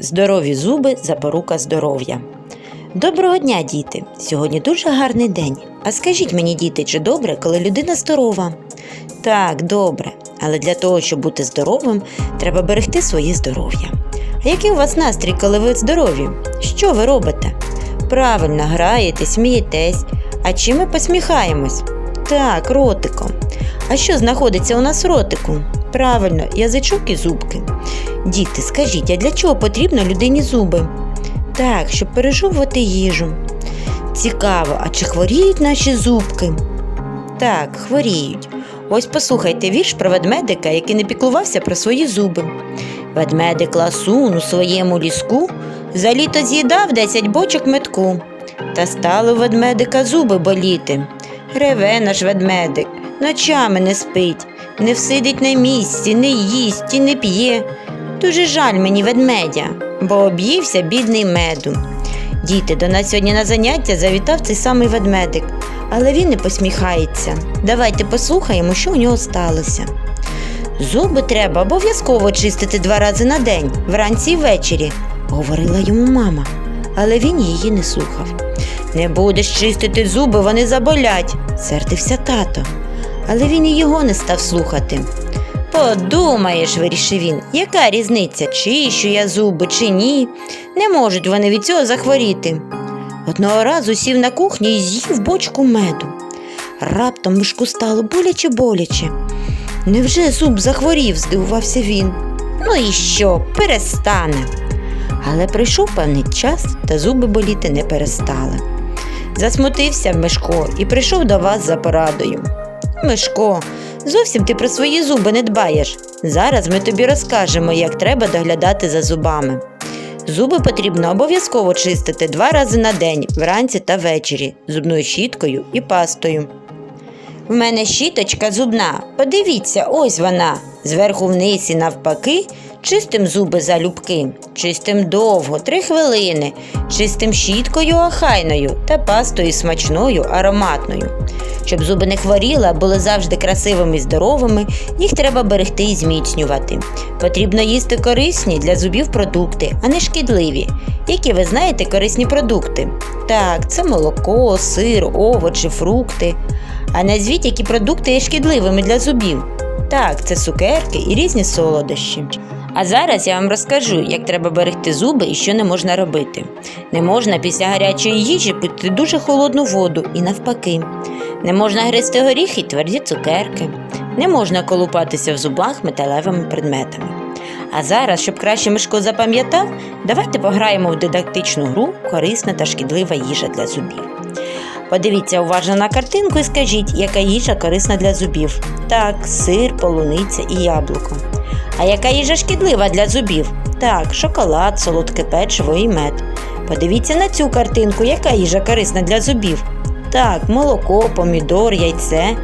Здорові зуби запорука здоров'я. Доброго дня, діти! Сьогодні дуже гарний день. А скажіть мені, діти, чи добре, коли людина здорова? Так, добре. Але для того, щоб бути здоровим, треба берегти своє здоров'я. А який у вас настрій, коли ви здорові? Що ви робите? Правильно, граєте, смієтесь. А чим ми посміхаємось? Так, ротиком. А що знаходиться у нас ротику? Правильно, язичок і зубки. Діти, скажіть, а для чого потрібно людині зуби? Так, щоб пережовувати їжу. Цікаво, а чи хворіють наші зубки? Так, хворіють. Ось послухайте вірш про ведмедика, який не піклувався про свої зуби. Ведмедик ласун у своєму ліску за літо з'їдав десять бочок метку. Та стали у ведмедика зуби боліти. Реве наш ведмедик, ночами не спить, не всидить на місці, не їсть і не п'є. Дуже жаль мені ведмедя, бо об'ївся бідний меду. Діти, до нас сьогодні на заняття завітав цей самий ведмедик, але він не посміхається. Давайте послухаємо, що у нього сталося. Зуби треба обов'язково чистити два рази на день, вранці і ввечері, говорила йому мама, але він її не слухав. Не будеш чистити зуби, вони заболять, сердився тато. Але він і його не став слухати. Подумаєш, вирішив він, яка різниця, чищу я зуби чи ні. Не можуть вони від цього захворіти. Одного разу сів на кухні і з'їв бочку меду. Раптом мишку стало боляче боляче. Невже зуб захворів? здивувався він. Ну і що, перестане. Але прийшов певний час, та зуби боліти не перестали. Засмутився Мишко і прийшов до вас за порадою. Мишко, зовсім ти про свої зуби не дбаєш. Зараз ми тобі розкажемо, як треба доглядати за зубами. Зуби потрібно обов'язково чистити два рази на день, вранці та ввечері, зубною щіткою і пастою. В мене щіточка зубна. Подивіться, ось вона. Зверху вниз і навпаки, чистим зуби залюбки, чистим довго, три хвилини, чистим щіткою охайною та пастою смачною, ароматною. Щоб зуби не хворіли, а були завжди красивими і здоровими, їх треба берегти і зміцнювати. Потрібно їсти корисні для зубів продукти, а не шкідливі. Які ви знаєте корисні продукти? Так, це молоко, сир, овочі, фрукти. А назвіть, які продукти є шкідливими для зубів. Так, це цукерки і різні солодощі. А зараз я вам розкажу, як треба берегти зуби і що не можна робити. Не можна після гарячої їжі пити дуже холодну воду і навпаки. Не можна гризти горіхи й тверді цукерки. Не можна колупатися в зубах металевими предметами. А зараз, щоб краще Мишко запам'ятав, давайте пограємо в дидактичну гру корисна та шкідлива їжа для зубів. Подивіться уважно на картинку і скажіть, яка їжа корисна для зубів. Так, сир, полуниця і яблуко. А яка їжа шкідлива для зубів? Так, шоколад, солодке печиво і мед. Подивіться на цю картинку, яка їжа корисна для зубів. Так, молоко, помідор, яйце.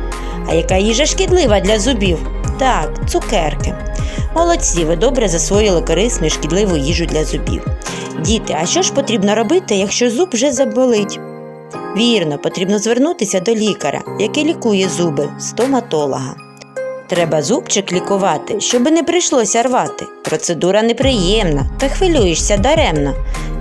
А яка їжа шкідлива для зубів? Так, цукерки. Молодці, ви добре засвоїли корисну і шкідливу їжу для зубів. Діти, а що ж потрібно робити, якщо зуб вже заболить? Вірно, потрібно звернутися до лікаря, який лікує зуби, стоматолога. Треба зубчик лікувати, щоби не прийшлося рвати. Процедура неприємна, та хвилюєшся даремно.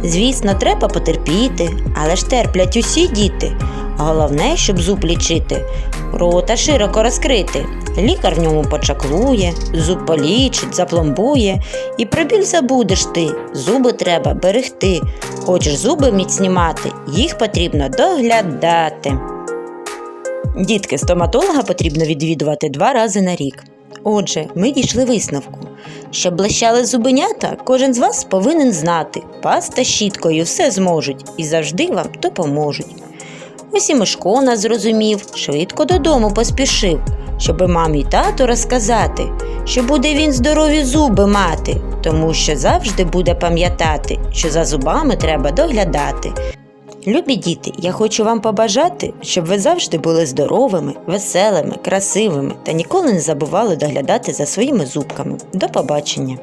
Звісно, треба потерпіти, але ж терплять усі діти. Головне, щоб зуб лічити, рота широко розкрити. Лікар в ньому почаклує, зуб полічить, запломбує, і про біль забудеш ти. Зуби треба берегти. Хочеш зуби міцні мати, їх потрібно доглядати. Дітки стоматолога потрібно відвідувати два рази на рік. Отже, ми дійшли висновку. Щоб блищали зубенята, кожен з вас повинен знати, паста щіткою все зможуть і завжди вам допоможуть. Ось і Мишко нас зрозумів, швидко додому поспішив, щоби мамі тату розказати, що буде він здорові зуби мати, тому що завжди буде пам'ятати, що за зубами треба доглядати. Любі діти, я хочу вам побажати, щоб ви завжди були здоровими, веселими, красивими та ніколи не забували доглядати за своїми зубками. До побачення!